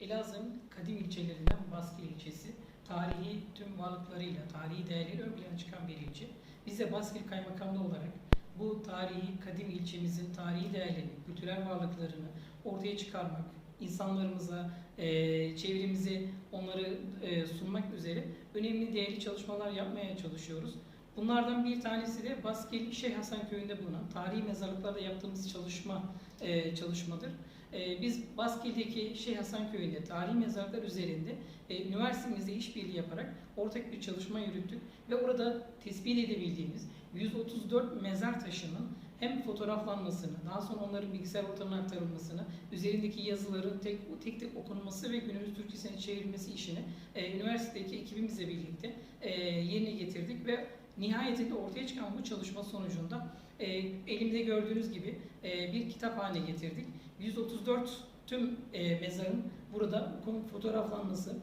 Elazığ'ın kadim ilçelerinden Baskı ilçesi, tarihi tüm varlıklarıyla, tarihi değerleri ön plana çıkan bir ilçe. Biz de Baskil Kaymakamlığı olarak bu tarihi kadim ilçemizin tarihi değerlerini, kültürel varlıklarını ortaya çıkarmak, insanlarımıza, eee çevremize onları eee, sunmak üzere önemli değerli çalışmalar yapmaya çalışıyoruz. Bunlardan bir tanesi de Baskil Şeyh Hasan Köyü'nde bulunan tarihi mezarlıklarda yaptığımız çalışma eee, çalışmadır. Eee, biz Baskil'deki Şeyh Hasan Köyü'nde tarihi mezarlıklar üzerinde e, üniversitemizle işbirliği yaparak ortak bir çalışma yürüttük ve orada tespit edebildiğimiz 134 mezar taşının hem fotoğraflanmasını, daha sonra onların bilgisayar ortamına aktarılmasını, üzerindeki yazıların tek tek, tek okunması ve günümüz Türkçesine çevrilmesi işini e, üniversitedeki ekibimizle birlikte e, yerine getirdik ve nihayetinde ortaya çıkan bu çalışma sonucunda e, elimde gördüğünüz gibi e, bir kitap haline getirdik. 134 tüm e, mezarın burada fotoğraflanması,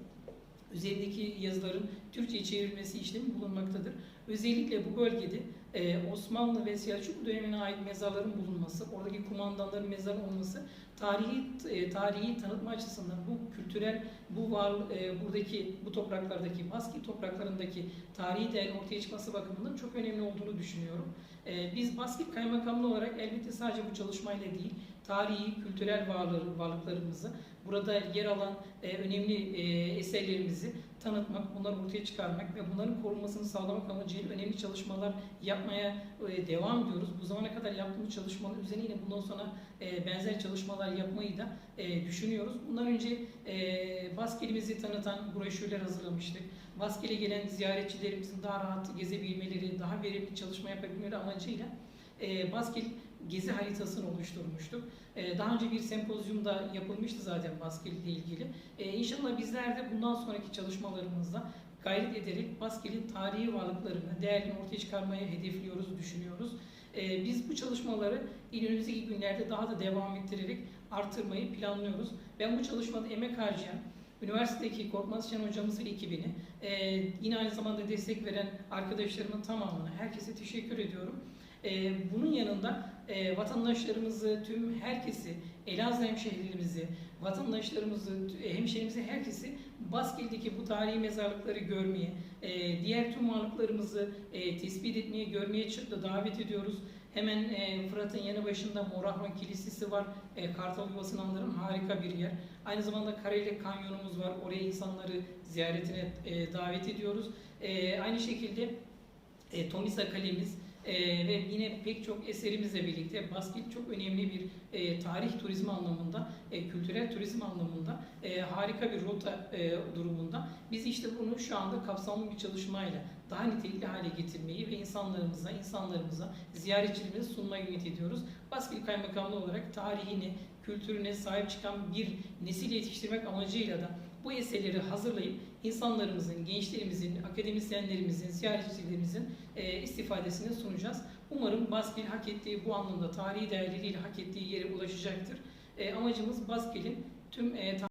üzerindeki yazıların Türkçe'ye çevrilmesi işlemi bulunmaktadır. Özellikle bu bölgede e, Osmanlı ve Selçuklu dönemine ait mezarların bulunması, oradaki kumandanların mezarı olması tarihi e, tarihi tanıtma açısından bu kültürel bu var e, buradaki bu topraklardaki Baskı topraklarındaki tarihi değerin ortaya çıkması bakımından çok önemli olduğunu düşünüyorum. E, biz Baskı Kaymakamlığı olarak elbette sadece bu çalışmayla değil, tarihi, kültürel varlığı, varlıklarımızı, burada yer alan e, önemli e, eserlerimizi tanıtmak, bunları ortaya çıkarmak ve bunların korunmasını sağlamak amacıyla önemli çalışmalar yapmaya e, devam ediyoruz. Bu zamana kadar yaptığımız çalışmalar üzerine yine bundan sonra e, benzer çalışmalar yapmayı da e, düşünüyoruz. Bundan önce Baskeli'mizi tanıtan broşürler hazırlamıştık. Baskeli'ye gelen ziyaretçilerimizin daha rahat gezebilmeleri, daha verimli çalışma yapabilmeleri amacıyla Baskil gezi haritasını oluşturmuştuk. Daha önce bir sempozyumda yapılmıştı zaten Baskil ile ilgili. İnşallah bizler de bundan sonraki çalışmalarımızda gayret ederek Baskil'in tarihi varlıklarını, değerlerini ortaya çıkarmaya hedefliyoruz, düşünüyoruz. E, biz bu çalışmaları önümüzdeki günlerde daha da devam ettirerek artırmayı planlıyoruz. Ben bu çalışmada emek harcayan, Üniversitedeki Korkmaz Şen hocamız ve ekibini, e, yine aynı zamanda destek veren arkadaşlarımın tamamına, herkese teşekkür ediyorum. E, bunun yanında e, vatandaşlarımızı, tüm herkesi, Elazığ hemşehrilerimizi, vatandaşlarımızı, e, hemşehrimizi, herkesi Baskil'deki bu tarihi mezarlıkları görmeye, e, diğer tüm varlıklarımızı e, tespit etmeye, görmeye çıktı davet ediyoruz. Hemen e, Fırat'ın yanı başında Morahron Kilisesi var. E, Kartal Yuvası'nı anlarım harika bir yer. Aynı zamanda Kareli Kanyonumuz var. Oraya insanları ziyaretine e, davet ediyoruz. E, aynı şekilde e, Tomisa Kalemiz e, ve yine pek çok eserimizle birlikte Baskil çok önemli bir e, tarih turizmi anlamında, e, kültürel turizm anlamında e, harika bir rota e, durumunda. Biz işte bunu şu anda kapsamlı bir çalışmayla daha nitelikli hale getirmeyi ve insanlarımıza, insanlarımıza, ziyaretçilerimize sunmayı ümit ediyoruz. Baskil Kaymakamlığı olarak tarihine, kültürüne sahip çıkan bir nesil yetiştirmek amacıyla da bu eserleri hazırlayıp insanlarımızın, gençlerimizin, akademisyenlerimizin, ziyaretçilerimizin e, istifadesine sunacağız. Umarım Baskil hak ettiği bu anlamda tarihi değerleriyle hak ettiği yere ulaşacaktır. E, amacımız Baskil'in tüm e,